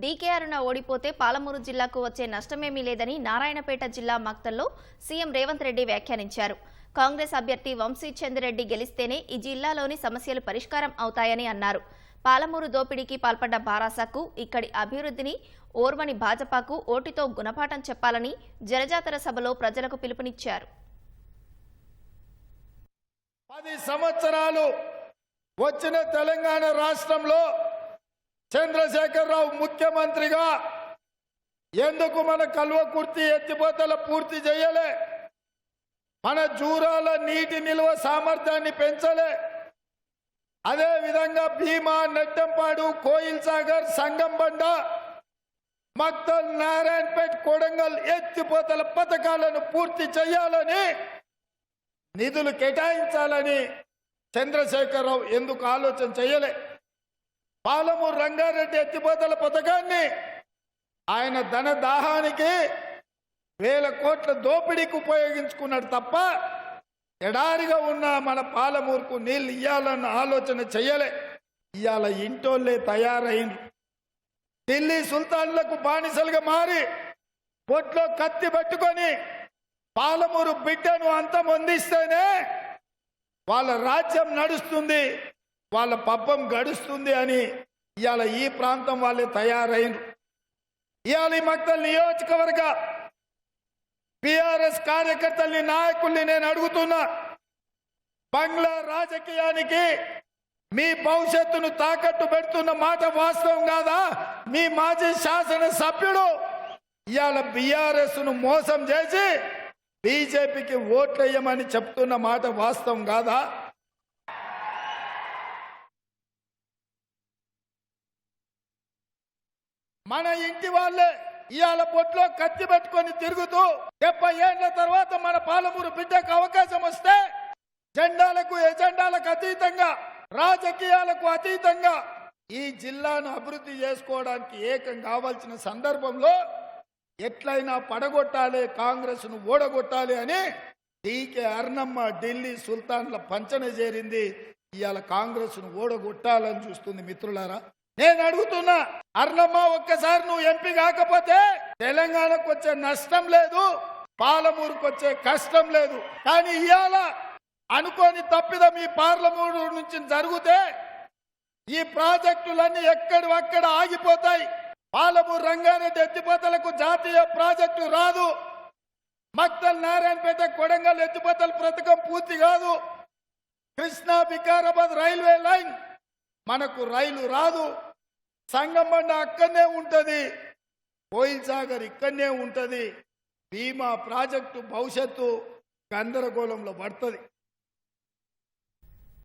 DK అరుణ ఓడిపోతే పాలమూరు జిల్లాకు వచ్చే నష్టమేమీ లేదని నారాయణపేట జిల్లా మక్తల్లో సీఎం రేవంత్ రెడ్డి వ్యాఖ్యానించారు. కాంగ్రెస్ అభ్యర్థి వంశీ చంద్రెడ్డి గెలిస్తేనే ఈ జిల్లాలోని సమస్యలు పరిష్కారం అవుతాయని అన్నారు. పాలమూరు దోపిడీకి పాల్పడ్డ బారాసాకు ఇక్కడి అభివృద్ధిని ఓర్వని భాజపాకు ఓటితో గుణపాఠం చెప్పాలని జనజాతర సభలో ప్రజలకు పిలుపునిచ్చారు. పది సంవత్సరాలు వచ్చిన తెలంగాణ రాష్ట్రంలో చంద్రశేఖరరావు ముఖ్యమంత్రిగా ఎందుకు మన కల్వకుర్తి ఎత్తిపోతల పూర్తి చేయలే? మన జూరాల నీటి నిల్వ సామర్థ్యాన్ని పెంచలే? అదే విధంగా భీమా నెట్టంపాడు కోయిల్ సాగర్ సంగంబండ మక్తల్ నారాయణపేట్ కొడంగల్ ఎత్తిపోతల పథకాలను పూర్తి చేయాలని నిధులు కేటాయించాలని చంద్రశేఖరరావు ఎందుకు ఆలోచన చేయలే? పాలమూరు రంగారెడ్డి ఎత్తిపోతల పథకాన్ని ఆయన ధన దాహానికి వేల కోట్ల దోపిడీకి ఉపయోగించుకున్నాడు తప్ప ఎడారిగా ఉన్న మన పాలమూరుకు నీళ్ళు ఇయ్యాలన్న ఆలోచన చేయలే ఇవాళ ఇంటోళ్ళే తయారైంది ఢిల్లీ సుల్తాన్లకు బానిసలుగా మారి పొట్లో కత్తి పట్టుకొని పాలమూరు బిడ్డను అంతమొందిస్తేనే వాళ్ళ రాజ్యం నడుస్తుంది. వాళ్ళ పబ్బం గడుస్తుంది అని ఇవాళ ఈ ప్రాంతం వాళ్ళే తయారైనరు ఇవాళ ఈ మక్తల్ నియోజకవర్గ పిఆర్ఎస్ కార్యకర్తల్ని నాయకుల్ని నేను అడుగుతున్నా బంగ్లా రాజకీయానికి మీ భవిష్యత్తును తాకట్టు పెడుతున్న మాట వాస్తవం కాదా? మీ మాజీ శాసన సభ్యుడు ఇవాళ బీఆర్ఎస్ను మోసం చేసి బీజేపీకి ఓట్లేయమని చెప్తున్న మాట వాస్తవం కాదా? మన ఇంటి వాళ్ళే ఇవాళ పొట్లో కత్తి పెట్టుకొని తిరుగుతూ డెబ్బై ఏళ్ళ తర్వాత మన పాలమూరు బిడ్డకు అవకాశం వస్తే జెండాలకు ఎజెండాలకు అతీతంగా రాజకీయాలకు అతీతంగా ఈ జిల్లాను అభివృద్ధి చేసుకోవడానికి ఏకం కావాల్సిన సందర్భంలో ఎట్లయినా పడగొట్టాలి కాంగ్రెస్ను ఓడగొట్టాలి అని డీకే అర్ణమ్మ ఢిల్లీ సుల్తాన్ల పంచన చేరింది. ఇవాళ కాంగ్రెస్ను ఓడగొట్టాలని చూస్తుంది మిత్రులారా. నేను అడుగుతున్నా అర్ణమ్మ ఒక్కసారి నువ్వు ఎంపీ కాకపోతే తెలంగాణకు వచ్చే నష్టం లేదు పాలమూరుకు వచ్చే కష్టం లేదు. కానీ ఇవాళ అనుకోని తప్పిదం ఈ పార్లమూరు నుంచి జరిగితే ఈ ప్రాజెక్టులన్నీ ఎక్కడివక్కడ ఆగిపోతాయి. పాలమూరు రంగారెడ్డి ఎత్తిపోతలకు జాతీయ ప్రాజెక్టు రాదు. మక్తల్ నారాయణపేట కొడంగల్ ఎత్తిపోతల పథకం పూర్తి కాదు. కృష్ణా వికారాబాద్ రైల్వే లైన్ మనకు రైలు రాదు. సంగమండ అక్కడనే ఉంటుంది. కోయిల్ సాగర్ ఇక్కడనే ఉంటుంది. భీమా ప్రాజెక్టు భవిష్యత్తు గందరగోళంలో పడుతుంది.